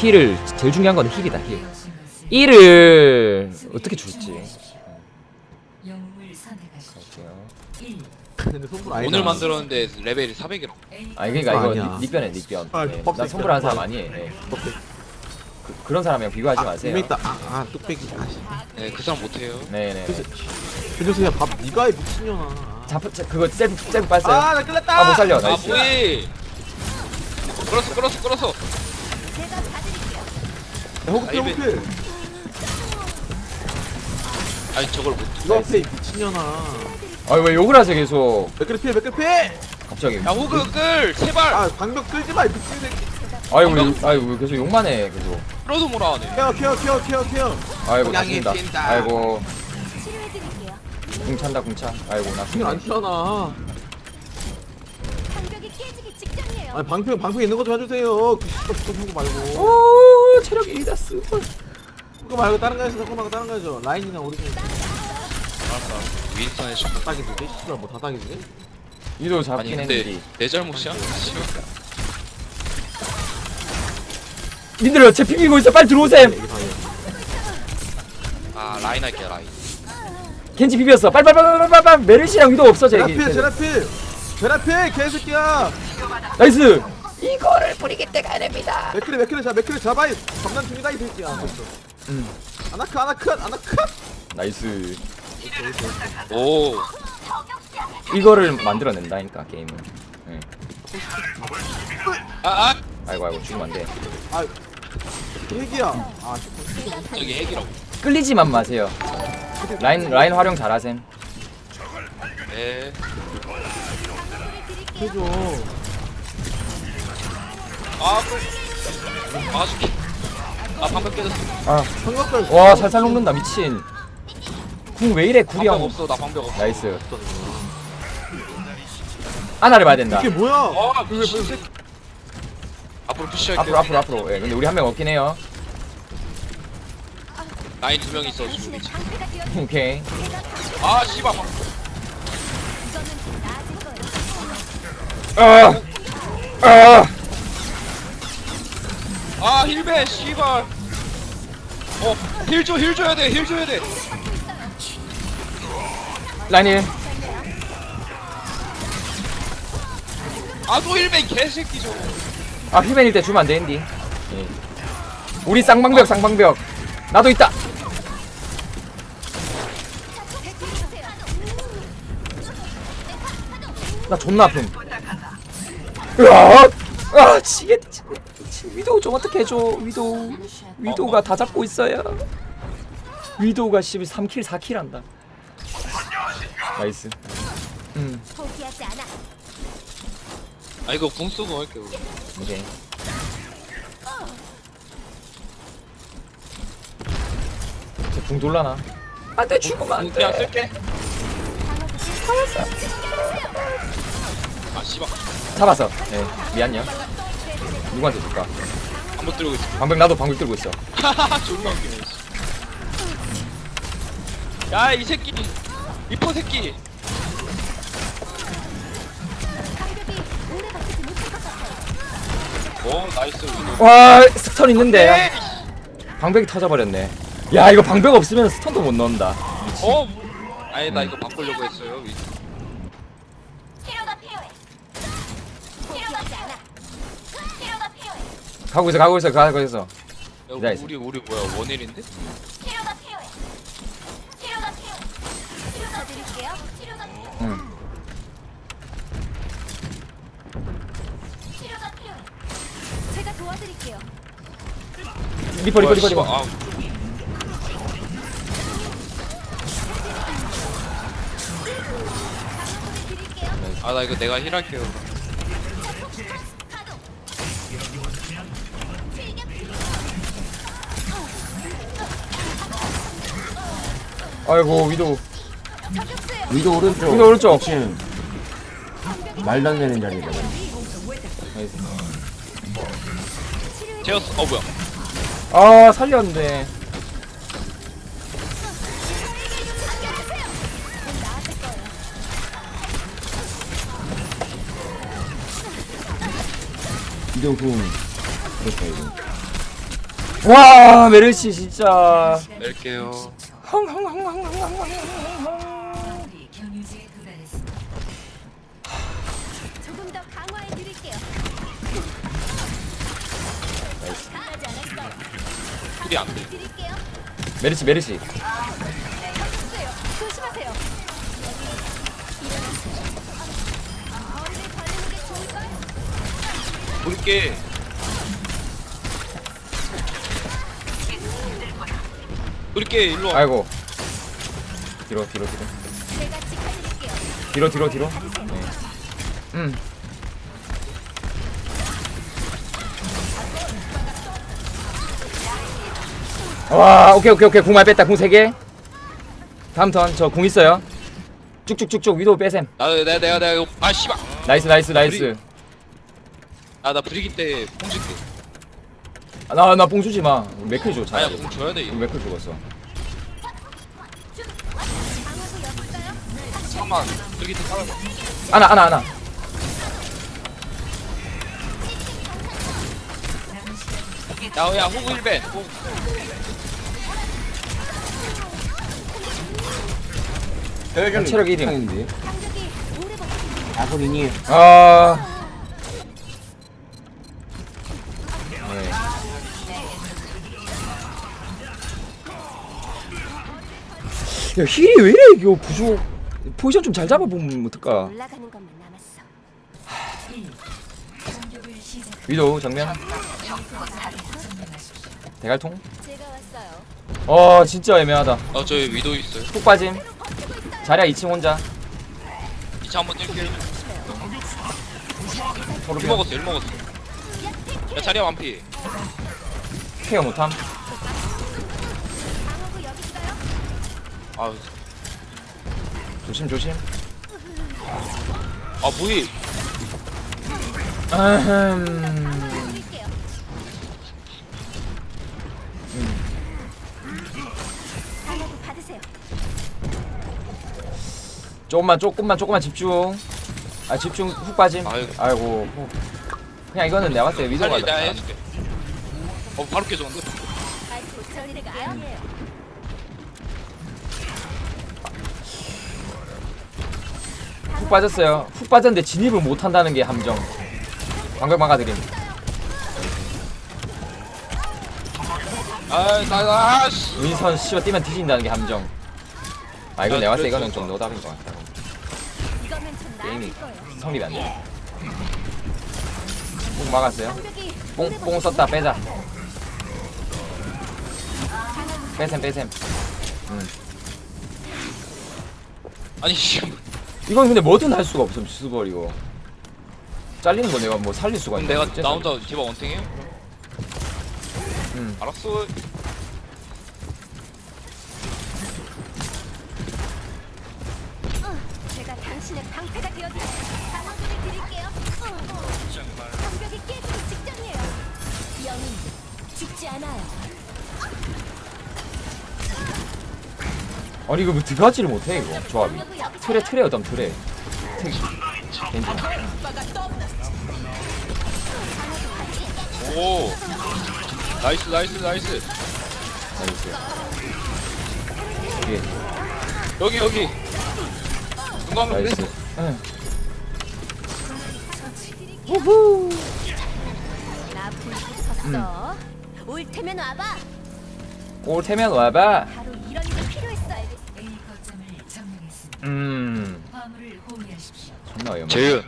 힐을 제일 중요한 건 힐이다 힐. 1을 어떻게 줄지. 근데 아니다. 오늘 만들었는데 레벨이 400이라. 아니 그러니까 이거 아니야. 닉- 닉변해 닉변. 아, 네. 뻑 나. 선물하는 사람 아니에요. 네. 그, 그런 사람이랑 비교하지 마세요. 분명 있다. 아, 아 뚝배기. 아씨. 네, 그 사람 못해요. 네네. 해주세요. 밥 네가 해 미친년아. 자, 자 그거 셀프 셀프 뺐어요. 아, 나 끌렸다. 아 못 살려. 아, 나이스. 뭐해? 끌었어, 끌었어, 끌었어. 야, 호그 아, 호그. 아니, 저걸 못. 이거 앞에 이 미친년아. 아왜 욕을 하세요 계속. 맥크리 피해 맥크리 피해. 갑자기. 야, 호그 끌! 제발! 아 방벽 끌지 마이 미친 새끼. 아이고 욕- 아이고 계속 욕만 해 계속. 끌어도 뭐라 하네. 케어 케어 케어 케어 케어. 아이고 났습니다. 뛴다. 아이고 궁 찬다 궁 차. 아이고 이건 났습니다. 안 추잖아. 아니 방패 방패 있는 거 좀 해주세요. 그 그거 말고. 오 체력 1다 쓰. 그거 말고 다른 거 해서 그거 말고 다른 거 해줘. 라인이나 오리진 알았어. 윈스턴의 시다 따기 주지. 씨발 뭐다 따기 주지? 이도 아니, 잡긴 근데 했는데. 내 잘못이야? 씨발. 님들 제 비비고 있어 빨리 들어오셈. 이게 다예요. 아, 라인 할게, 라인. 겐지 비볐어. 빨빨빨빨빨빨 메르시랑 위도 없어 쟤. 제라필 제라필 제라필 개새끼야. 나이스. 이거를 뿌리기 때가 됩니다. 맥크리 맥크리 잡 맥크리 잡아 이 장난 중이다 이 새끼야. 벌써. 음. 아나크 아나크 아나크. 나이스. 오. 이거를 만들어낸다니까 게임을. 네. 아, 아! 아이고 아이고 죽으면 안 돼. 아 핵이야. 아 저기 핵이라고. 끌리지만 마세요. 라인 라인 활용 잘하셈. 네. 해줘. 아, 끌. 아, 죽게. 아, 방금 깨졌어. 아, 삼각달. 와 살살 녹는다 미친. 궁 왜 이래 구리 방벽 형. 없어, 나 방벽 없어. 나이스. 아나를 봐야 된다. 이게 뭐야? 아, 미친. 왜, 앞으로 푸시할게. 앞으로 앞으로 앞으로. 예, 근데 우리 한 명 없긴 해요. 라인 두명 있어, 지금. 당신의 방패가 되어 오케이. 아, 씨발. 방- 이거는 나아질 거예요. 아, 아, 아, 힐배, 씨발. 어, 힐 줘, 힐 줘야 돼, 힐 줘야 돼. 라인일. 아, 또 힐배, 개새끼 저거. 아 힐맨일 때 주면 안 되는디. 예. 우리 쌍방벽 쌍방벽. 나도 있다. 나 존나 아픔. 으아! 아, 지겠. 위도우 좀 어떻게 해줘. 위도우. 위도우가 다 잡고 있어요. 위도우가 13킬 4킬 한다. 나이스. 음, 포기하지 않아. 아, 이거 궁 쓰고 할게, 우리. 오케이. 저궁 돌라나? 안돼 죽으면 궁 그냥 쓸게. 아, 씨발. 잡았어. 네, 미안요. 누구한테 줄까? 한번 들고 있어. 방벽 나도 방벽 들고 있어. 하하하, 존나 웃기네. 씨. 야, 이 새끼. 이포 새끼. 오, 나이스. 와 스턴 있는데 에이, 방벽이 터져버렸네. 야 이거 방벽 없으면 스턴도 못 넣는다. 어, 뭐. 아니, 나 이거 바꾸려고 했어요. 위- 치료가 필요해. 포기하지 않아. 가고 있어 가고 있어 가고 있어. 야, 기다리세요. 우리, 우리 뭐야, 원일인데? 치료가 필요해. 치료가 필요해. 치료가 드릴게요. 치료가 필요해. 응. 치료가 필요해. 제가 도와드릴게요. 리퍼 리퍼 리퍼 리퍼. 아, 드릴게요. 아, 나 이거 내가 힐할게요. 아이고 위도 위도 오른쪽. 위도 오른쪽. 2층. 말도 안 되는. 나이스. 제어스, 어, 뭐야. 아 살렸는데. 위도 궁. 그렇다, 이거. 와 메르시 진짜 낼게요 마무리 경유지에 도달했습니다. 조금 더 강화해 드릴게요. 하지 않았어요. 힐이 안 돼 드릴게요. 메르시 메르시 가격수예요. 조심하세요. 일어나세요. 거리를 벌리는 게 좋을걸? 볼게 볼게 일로 와 아이고 뒤로 뒤로 뒤로 제가 지켜드릴게요. 뒤로 뒤로 뒤로 네. 음 와, 오케이, 오케이, 오케이. 궁말 뺐다. 궁 3개. 다음 턴. 저 궁 있어요. 쭉쭉쭉쭉. 위도 빼셈. 나 내가 내가 내가 이거 아 씨발 나이스, 나이스, 나이스. 아나 브리기 때 뽕줄게 아, 나, 나뽕 주지 마. 우리 맥클 줘, 차라리. 뽕 줘야 돼 우리 이거 맥클 죽었어. 잠깐만 브리기 때 살아봐 아나, 아나, 아나. 야야 호구 1배 호구 혈전 체력 일임. 인데 아소리니 아. 야, 힐이 왜 이래, 이거 부족. 포지션 좀 잘 잡아보면 어떨까? 올라가는 것만 남았어. 공격을 시작. 위도우 정면. 대갈통. 제가 왔어요. 어, 진짜 애매하다. 어 저기 위도 있어요 푹 빠짐. 자리야 2층 혼자. 2차 한번 뛸게 서로 1 먹었어 1 먹었어 야 자리야 완피 케어 못함. 아, 조심 조심. 아 뭐해 아흠. 조금만 조금만 조금만 집중. 아 집중 훅 빠짐. 아이고. 아이고. 훅. 그냥 이거는 내가 봤을 때 위도가 빨리 내가 낫다. 해줄게 어 바로 깨졌는데 아이 고. 빠졌어요. 훅 빠졌는데 진입을 못 한다는 게 함정. 방금 막아드림. 아나 아씨 윈선 씨가 뛰면 뒤진다는 게 함정. 아 이거 아, 내가 봤을 때 이거는 좀. 노답인 것 같다. 이거면 좀 게임이 거예요. 성립이 안 돼. 꼭 막았어요. 강력이 뽕, 뽕 썼다 빼자. 빼셈 빼셈. 아니 씨 이건 근데 뭐든 할 수가 없음 수벌 이거. 잘리는 거 내가 뭐 살릴 수가 있나? 내가 나 혼자 디바 원탱해요? 응. 알았어 제가 당신의 방패가 되어드릴게요. 강화구를 드릴게요. 장벽이 깨지기 직전이에요. 영웅 죽지 않아요. 아니 이거 뭐 들어가지를 못해 이거 조합이. 틀에 틀에 어떤 틀에. 틀. 겐지. 오 나이스 나이스 나이스 나이스. 예. 여기 여기 중간으로 나이스. 응. 나 불붙었어. 음. 올 테면 와봐. 올 테면 와봐. 음. 화물을. 존나 위험해. 재윤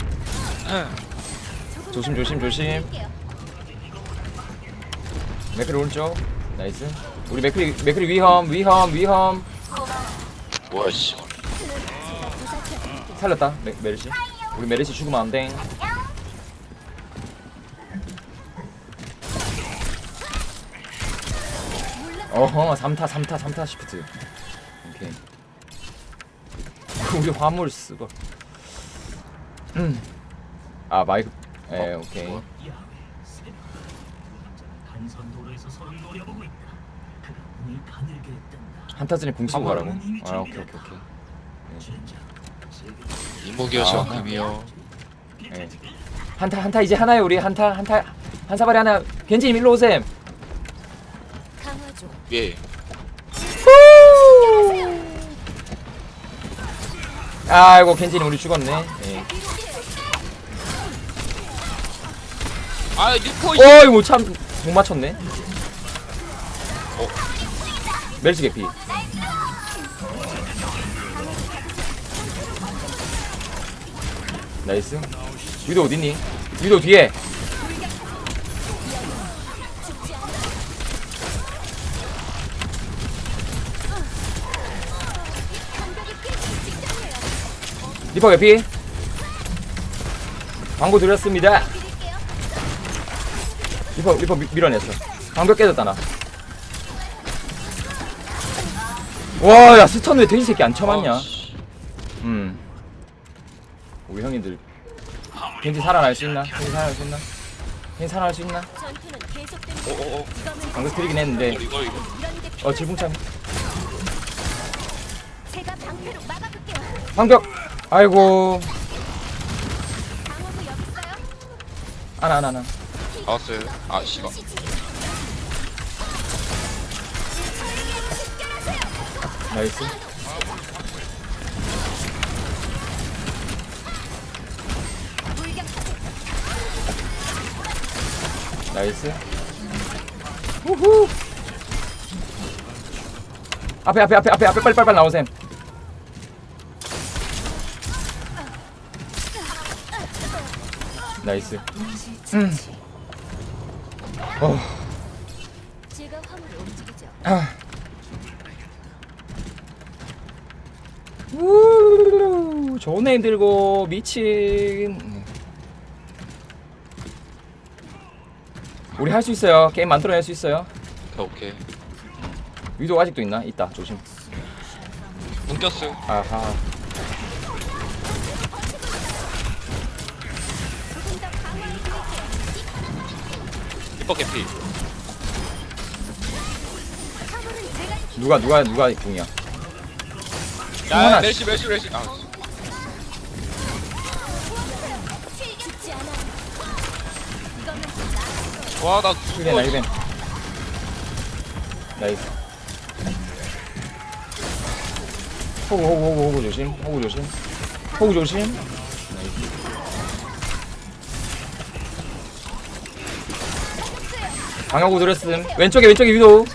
조금 조심, 더 조심, 조심. 맥크리 오른쪽. 나이스. 우리 맥크리 맥크리 위험 위험 위험. 뭐야 씨 살렸다. 메, 메르시. 우리 메르시 죽으면 안 돼. 어허 3타 3타 3타 시프트 오케이 우리 화물 쓰고. 음 아 마이크. 에 오케이. 뭐야? 한타 전에 궁 치고 가라고? 아 오케이 오케이 오케이. 이목이어서 아. 금이요. 예. 한타 한타 이제 하나요 우리. 한타 한타. 한 사발이 하나. 겐지님 일로 오셈. 예. 아이고 켄지는 우리 죽었네. 예. 아 리퍼 어이 뭐참못 맞췄네. 멜시 개피. 나이스. 위도 어딨니? 위도 뒤에. 리퍼 개피. 광고 드렸습니다. 리퍼 리퍼 미, 밀어냈어. 방벽 깨졌다 나. 와, 야 스턴 왜 돼지 새끼 안 쳐맞냐? 아, 씨. 음. 우리 형님들 겐지 살아날 수 있나? 겐지 살아날 수 있나? 겐지 살아날 수 있나? 어. 방금 드리긴 했는데 어 질풍참. 방벽 아이고. 안아 안아 안아 나왔어요. 아 씨발. 나이스 나이스 우후 앞에 앞에 앞에 앞에 앞에 빨리 빨리 빨리 나오셈 나이스 음. 어 움직이죠. 우 좋은 애임 들고 미친 우리 할 수 있어요 게임 만들어낼 수 있어요 오케이. 위도 아직도 있나? 있다 조심 끊겼어요. 아하 리퍼 개피. 누가 누가 누가 궁이야 야, 하나. 멜시 멜시 멜시. 아, 죽지 않아. 이거는 와, 나 힐벤 나이스 호구 호구 호구 호구 조심 호구 조심 호구 조심 나이스 방어구 드렸음. 왼쪽에 왼쪽에 위도.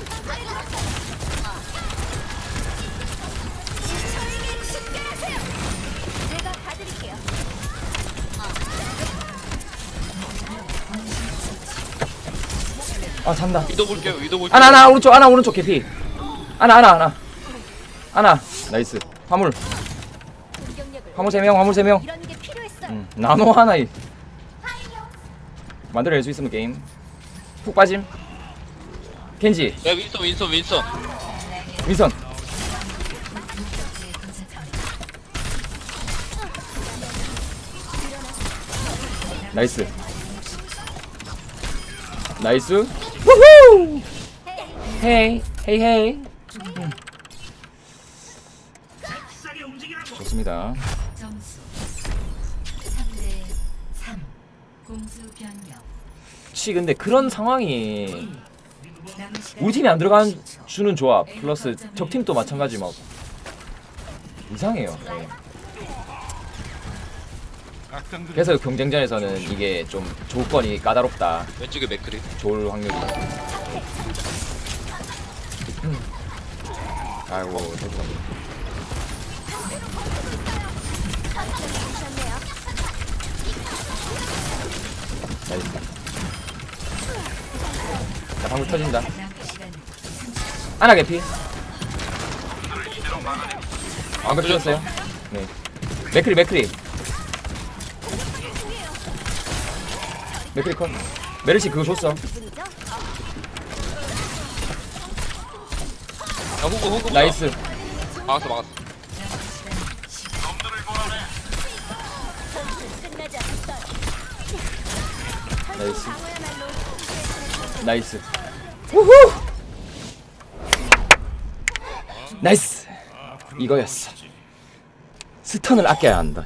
아 잔다. 위도 볼게요. 위도 볼게요. 아나 아나 오른쪽 아나 오른쪽 개피. 아나 아나 아나. 아나. 나이스. 화물. 화물 세명 화물 세명. 이런 게 필요했어요. 음, 나노 하나 이 만들어낼 수 있으면 게임 푹 빠짐. 켄지. 야, 윈선 윈선 윈선. 윈선 나이스. 나이스. 우후! 헤이 헤이 헤이. 음. 좋습니다 혹시 근데 그런 상황이 우리 팀이 안 들어간 10초. 주는 조합 플러스 적 팀도 마찬가지 막 이상해요. 네. 그래서 경쟁전에서는 이게 좀 조건이 까다롭다. 왼쪽에 맥크리. 좋을 확률이. 음. 아이고 죄송합니다. 괜찮네요. 나이스. 자 방금 터진다. 아나 개피. 아, 방금 터졌어요. 네. 맥크리 맥크리. 맥크리 컷. 메르시 그거 줬어. 야. 나이스. 막았어 막았어. 나이스. 우후! 나이스. 이거였어. 스턴을 아껴야 한다.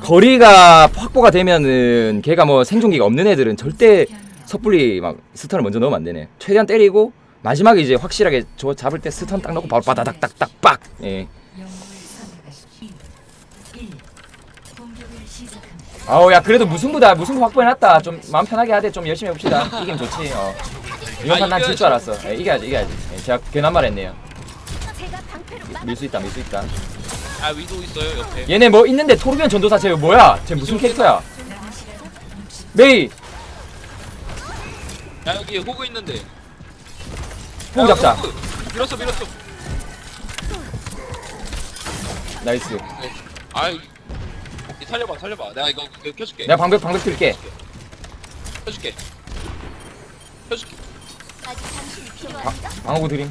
거리가 확보가 되면은 걔가 뭐 생존기가 없는 애들은 절대 섣불리 막 스턴을 먼저 넣으면 안 되네. 최대한 때리고 마지막에 이제 확실하게 저 잡을 때 스턴 딱 넣고 바로 바다닥닥닥 빡. 예. 영웅을 선택하십시오. 1. 공격을 시작합니다. 아우 야 그래도 무승부다. 무승부 확보해놨다. 좀 마음 편하게 하되 좀 열심히 해봅시다. 이기면 좋지 어. 이번 판 난 질 줄 알았어. 예, 이겨야지 이겨야지. 예, 제가 괜한 말 했네요. 밀 수 있다 밀 수 있다. 아 위도 있어요 옆에. 얘네 뭐 있는데 토르비언 전도사 쟤 뭐야? 쟤 무슨 캐릭터야? 남은 시간 60초. 메이! 야 여기 호그 있는데. 호구 야, 잡자. 호그. 밀었어 밀었어. 나이스. 네. 아 이- 이 살려봐 살려봐. 내가 이거 이거 켜줄게. 내가 방벽 방벽 틀게. 켜줄게. 켜줄게. 아직 당신이 방, 필요하시죠? 방어구 드림.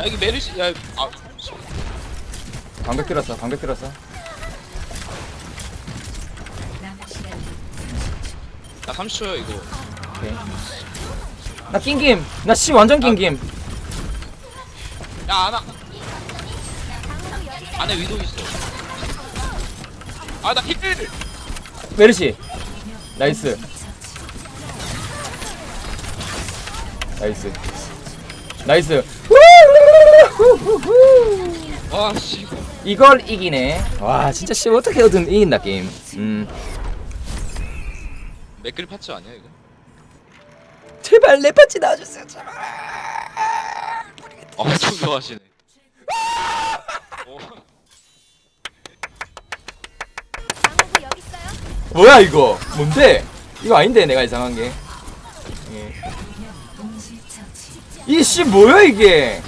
야 여기 메르시 야아 방벽 들었어 방벽 들었어. 남은 시간 나 30초야 이거. 오케이. 나 낑김. 나 씨 완전 낑김. 야 안아 안에 위도 있어 아나 힐! 메르시. 나이스. 나이스. 나이스. 와씨. 이걸 이기네. 와 진짜 씨 어떻게 얻은 이긴다 게임. 음. 맥클 파츠 아니야 이거? 제발 내 파츠 나와주세요 제발. 엄청 좋아하시네. 어. 뭐야 이거 뭔데 이거 아닌데 내가 이상한 게 예. 이씨 뭐야 이게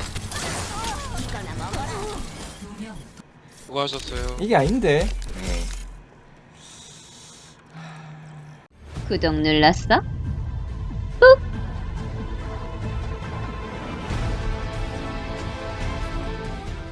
수고하셨어요 이게 아닌데 예. 구독 눌렀어?